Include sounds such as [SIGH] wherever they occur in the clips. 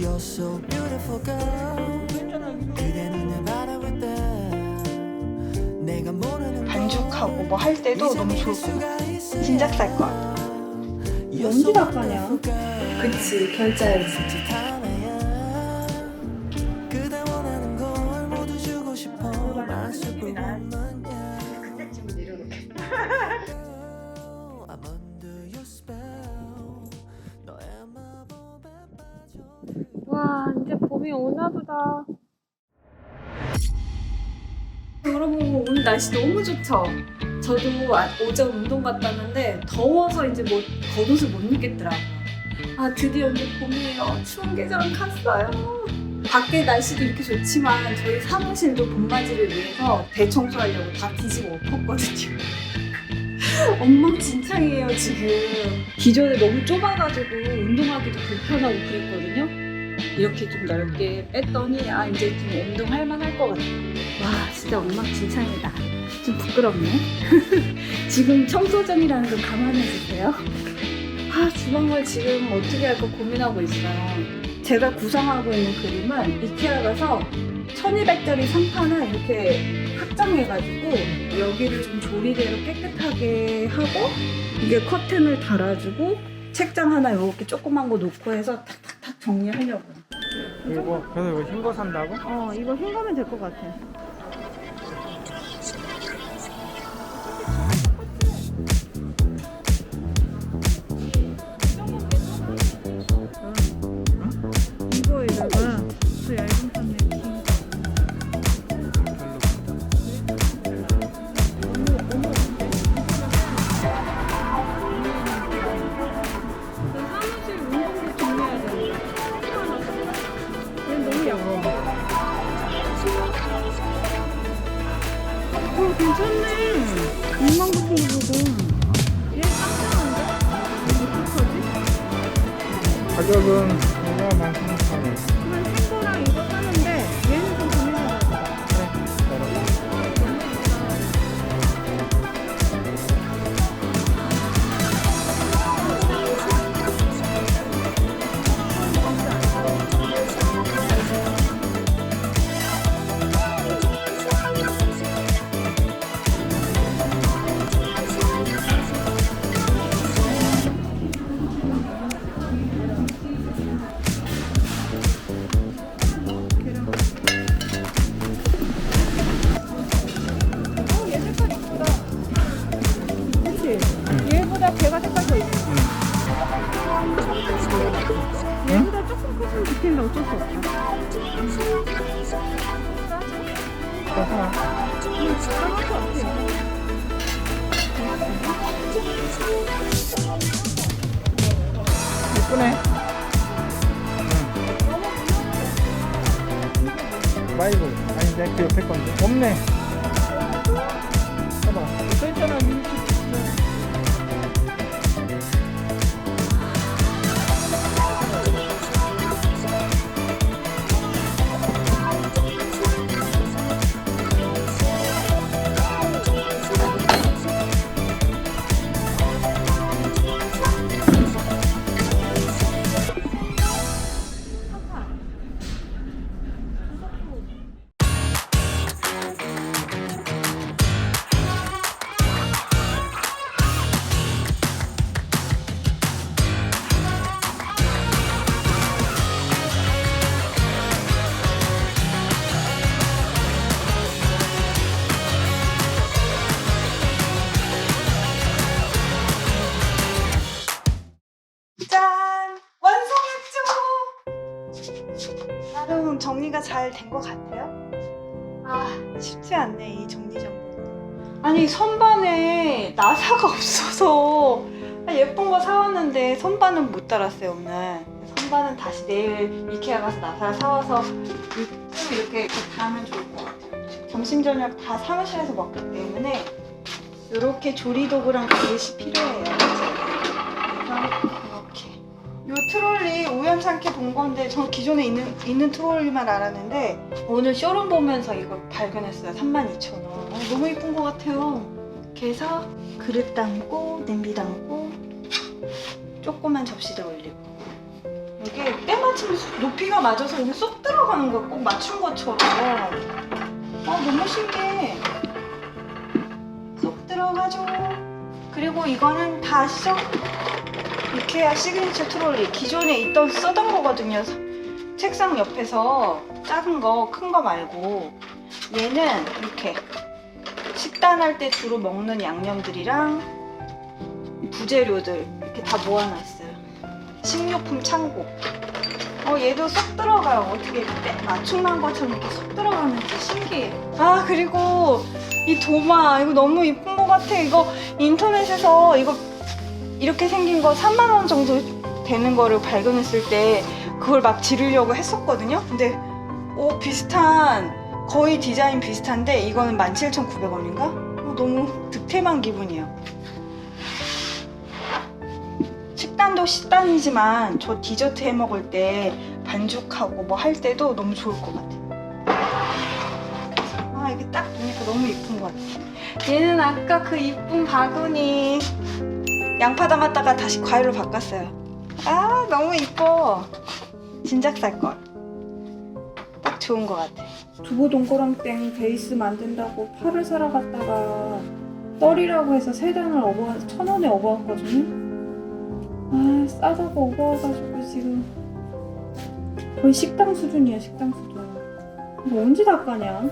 You're so beautiful girl 그대 눈에 바라볼 때 내가 모르는 반죽하고 뭐 할 때도 너무 좋을 것 같아. 진짜 쌀것 같아. 연지 닭가냐? 그치, 결제해야지. 와 이제 봄이 오나 보다. 여러분 오늘 날씨 너무 좋죠? 저도 아- 오전 운동 갔다 왔는데 더워서 이제 뭐 겉옷을 못 입겠더라고요. 아 드디어 이제 봄이에요. 추운 계절은 갔어요. 밖에 날씨도 이렇게 좋지만 저희 사무실도 봄맞이를 위해서 대청소하려고 다 뒤집어 엎었거든요. [LAUGHS] 엉망진창이에요 지금. 기존에 너무 좁아가지고 운동하기도 불편하고 그랬거든요. 이렇게 좀 넓게 뺐더니 아 이제 좀 운동할 만할 것 같아. 와 진짜 엉망진창이다. 좀 부끄럽네. [LAUGHS] 지금 청소전이라는 걸 감안해 주세요. 아 주방을 지금 어떻게 할까 고민하고 있어요. 제가 구상하고 있는 그림은 이케아 가서 1200짜리 상판을 이렇게 확장해가지고 여기를 좀 조리대로 깨끗하게 하고 이게 커튼을 달아주고 책장 하나 이렇게 조그만 거 놓고 해서 탁탁탁 정리하려고. 이거 그래서 이거 흰 거 산다고? 어, 이거 흰 거면 될 것 같아. 어떡하 예쁘네. 응. 마이블. 아니 그 옆에 건데. 없네. 아, 쉽지 않네, 이 정리정돈. 아니, 선반에 나사가 [LAUGHS] 없어서 아, 예쁜 거 사왔는데 선반은 못 달았어요, 오늘. 선반은 다시 내일 이케아 가서 나사 사와서 이렇게, 달면 좋을 것 같아요. 점심, 저녁 다 사무실에서 먹기 때문에 이렇게 조리도구랑 그릇이 필요해요. 이렇게. 이 트롤리 우연찮게 본 건데 전 기존에 있는 있는 트롤리만 알았는데 오늘 쇼룸 보면서 이거 발견했어요. 32,000원. 어, 너무 이쁜 것 같아요. 그래서 그릇 담고 냄비 담고 조그만 접시들 올리고 이게 때마침 높이가 맞아서 여기 쏙 들어가는 거야. 꼭 맞춘 것처럼. 아 너무 신기해. 쏙 들어가죠. 그리고 이거는 다 아시죠? 이케아 시그니처 트롤리 기존에 있던 쓰던 거거든요. 책상 옆에서 작은 거, 큰거 말고 얘는 이렇게 식단할 때 주로 먹는 양념들이랑 부재료들 이렇게 다 모아놨어요. 식료품 창고. 어 얘도 쏙 들어가요. 어떻게 때- 맞춤한 것처럼 이렇게 쏙 들어가는지 신기해. 아 그리고 이 도마 이거 너무 이쁜 것 같아. 이거 인터넷에서 이거 이렇게 생긴 거 3만 원 정도 되는 거를 발견했을 때 그걸 막 지르려고 했었거든요. 근데 오 비슷한 거의 디자인 비슷한데 이거는 17,900원인가? 어, 너무 득템한 기분이에요. 식단도 식단이지만 저 디저트 해 먹을 때 반죽하고 뭐 할 때도 너무 좋을 것 같아요. 아 이게 딱 보니까 너무 이쁜 것 같아. 얘는 아까 그 이쁜 바구니 양파 담았다가 다시 과일로 바꿨어요. 아 너무 이뻐. 진작 살 걸. 딱 좋은 것 같아. 두부 동그랑땡 베이스 만든다고 파를 사러 갔다가 떨이라고 해서 세 단을 업어 천 원에 업어왔거든요. 아 싸다고 업어와가지고 지금 거의 식당 수준이야 식당 수준. 이거 언제 닦아냐?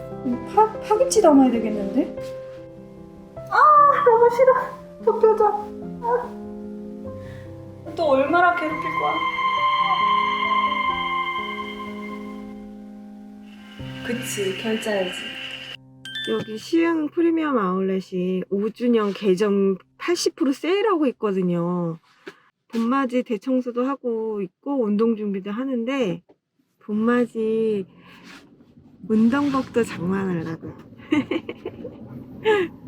파 파김치 담아야 되겠는데? 아 너무 싫어. 저 표정. 아. 또 얼마나 괴롭힐 거야? 그치 결제해야지. 여기 시흥 프리미엄 아울렛이 5주년 개점 80% 세일하고 있거든요. 봄맞이 대청소도 하고 있고 운동 준비도 하는데 봄맞이 운동복도 장만하려고요. [LAUGHS]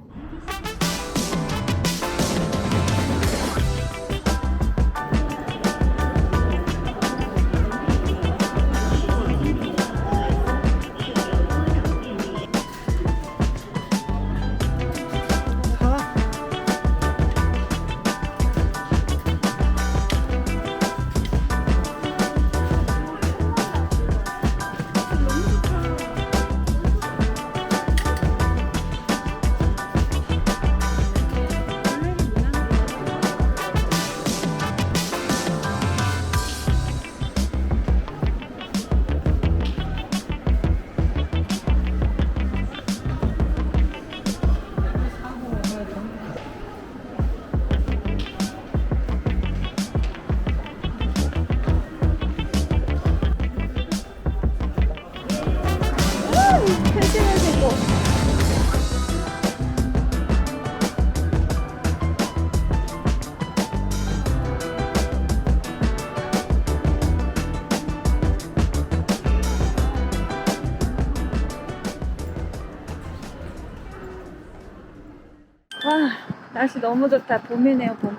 날씨 너무 좋다. 봄이네요 봄.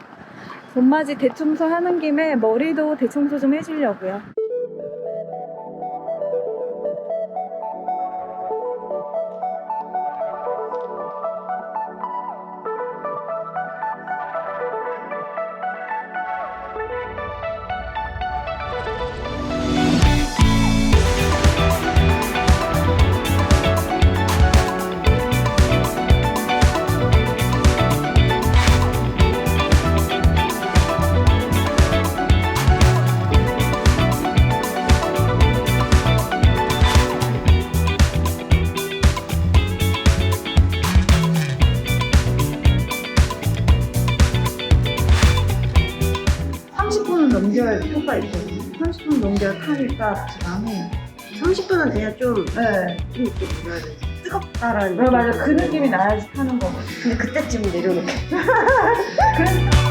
봄맞이 대청소 하는 김에 머리도 대청소 좀 해주려고요 30분 넘겨야 타니까 부담해요. 30분은 돼야 좀 네. 좀 이렇게 뭐라 해야 되지? 뜨겁다라는 맞아, 맞아. 그 느낌이 나야지 타는 거거든요. 근데 그때쯤 내려놓게. [LAUGHS] [LAUGHS]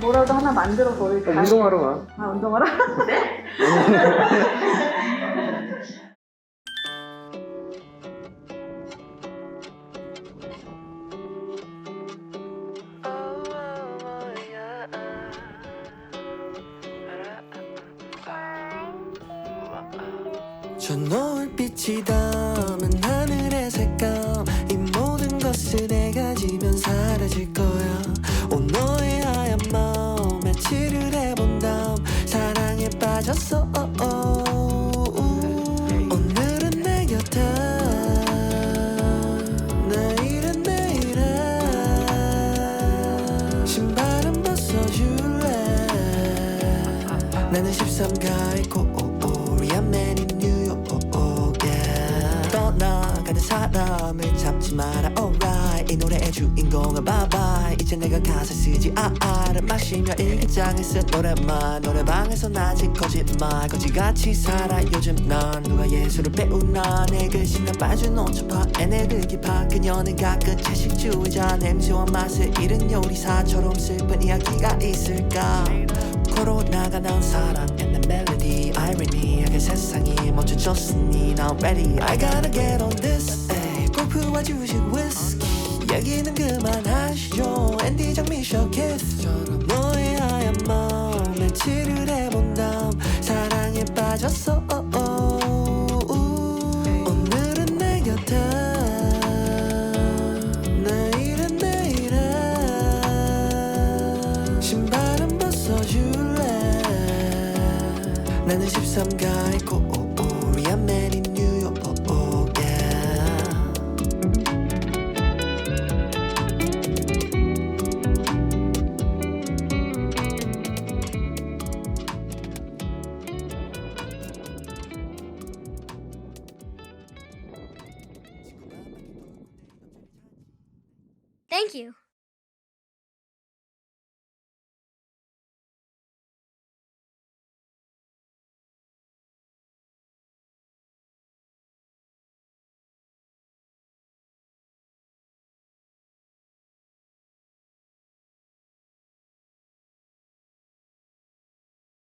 뭐라도 하나 만들어 버릴까? 운동하러 가. 아 운동하라? [LAUGHS] 저 노을빛이 담은 하늘의 색감 이 모든 것을 사람을 잡지 마라. Alright. 이 노래의 주인공은 bye 이제 내가 가사 쓰지 아아를 마시며 일기장에 쓴 노래만 노래방에서 아직 거짓말. 거지같이 살아. 요즘 난 누가 예술을 배우나. 내 글씨 난 빠진 오초파. 애네들 기파. 그녀는 가끔 채식주의자. 냄새와 맛을 잃은 요리사처럼 슬픈 이야기가 있을까? 코로나가 난 사랑 and the melody irony하게 세상이 멈춰졌으니 now ready. I gotta get on this 골프와 주식 위스키 얘기는 그만하시죠. 앤디 장미셔 키스처럼 너의 하얀 마음 며칠을 해본 다음 사랑에 빠졌어. 오늘은 내 곁에. 내일은 내일에. 신발은 벗어줄래? 나는 13가의 코